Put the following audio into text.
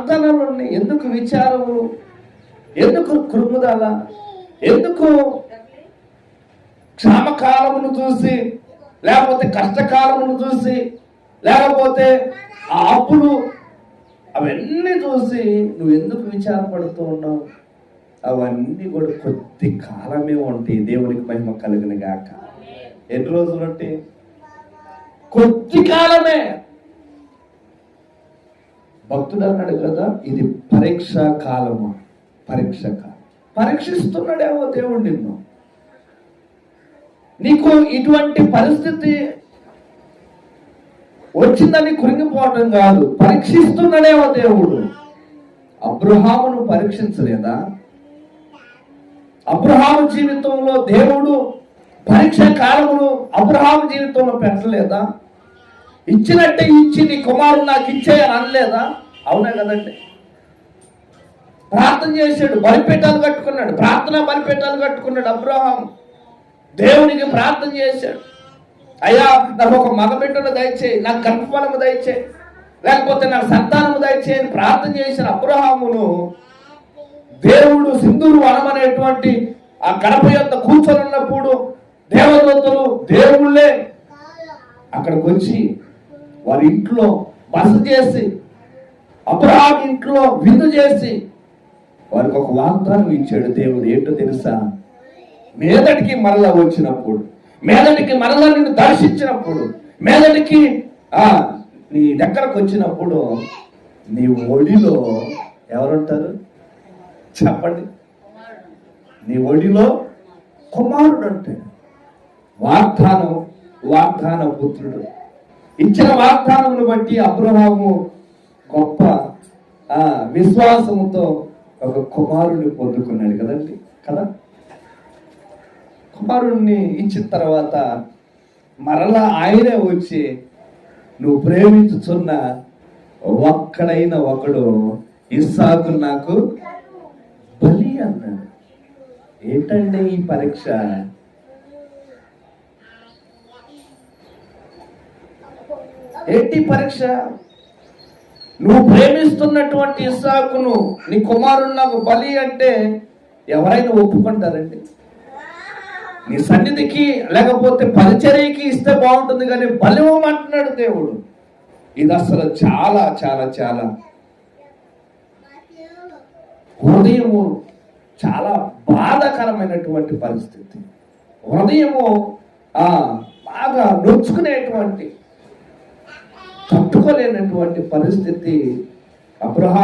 ప్రార్థనలు ఎందుకు విచారములు ఎందుకు కృముదల? ఎందుకు క్షామకాలమును చూసి లేకపోతే కష్టకాలమును చూసి లేకపోతే ఆ అప్పులు అవన్నీ చూసి నువ్వు ఎందుకు విచారపడుతూ ఉన్నావు? అవన్నీ కూడా కొద్ది కాలమే ఉంటాయి దేవునికి మహిమ కలిగిన గాక. ఎన్ని రోజులు అంటే? కొద్ది కాలమే. భక్తుడు అన్నాడు కదా ఇది పరీక్ష కాలము. పరీక్ష కాలం. పరీక్షిస్తున్నాడేమో దేవుడు నిన్ను. నీకు ఇటువంటి పరిస్థితి వచ్చిందని కృంగిపోవటం కాదు. పరీక్షిస్తున్నాడేమో దేవుడు. అబ్రహామును పరీక్షించలేదా? అబ్రహాము జీవితంలో దేవుడు పరీక్ష కాలమును అబ్రహాము జీవితంలో పెట్టలేదా? ఇచ్చినట్టే ఇచ్చి నీ కుమారుడు నాకు ఇచ్చేయని అనలేదా? అవునా కదండి. ప్రార్థన చేశాడు బలిపీఠాలు కట్టుకున్నాడు ప్రార్థన బలిపీఠాలు కట్టుకున్నాడు అబ్రహాం దేవునికి ప్రార్థన చేశాడు. అయ్యా నాకు ఒక మగబిడ్డను దయచేయి నాకు గర్భఫలము దయచేయి లేకపోతే నాకు సంతానము దయచేయని ప్రార్థన చేసిన అబ్రహామును దేవుడు సింధూరు వనమనేటువంటి ఆ గడప యొక్క కూర్చొని ఉన్నప్పుడు దేవదూతలు దేవుళ్ళే అక్కడికి వచ్చి వారి ఇంట్లో బస చేసి అబ్రహాం ఇంట్లో విందు చేసి వారికి ఒక వాగ్దానం ఇచ్చాడు దేవుడు. ఏంటో తెలుసా? మేదటికి మరలా వచ్చినప్పుడు మేదటికి మరలా నిన్ను దర్శించినప్పుడు మేదటికి ఆ నీ దగ్గరకు వచ్చినప్పుడు నీ ఒడిలో ఎవరుంటారు? చెప్పండి. నీ ఒడిలో కుమారుడు అంటే వాగ్దానం వాగ్దాన పుత్రుడు. ఇచ్చిన వాగ్దానమును బట్టి అబ్రహాము గొప్ప ఆ విశ్వాసముతో ఒక కుమారుని పొందుకున్నాడు కదండి కదా? కుమారుణ్ణి ఇచ్చిన తర్వాత మరలా ఆయనే వచ్చి నువ్వు ప్రేమించుచున్న ఒక్కడైన ఒకడు ఇస్సాకు నాకు బలి అన్నాడు. ఏంటండి ఈ పరీక్ష? ఏంటి పరీక్ష? నువ్వు ప్రేమిస్తున్నటువంటి ఇస్సాకును నీ కుమారుడు నాకు బలి అంటే ఎవరైనా ఒప్పుకుంటారండి? నీ సన్నిధికి లేకపోతే పరిచర్యకి ఇస్తే బాగుంటుంది కానీ బలివ్వమంటున్నాడు దేవుడు. ఇది అసలు చాలా చాలా చాలా హృదయము చాలా బాధాకరమైనటువంటి పరిస్థితి. హృదయము ఆ బాగా నొచ్చుకునేటువంటి తట్టుకోలేనటువంటి పరిస్థితి అబ్రహా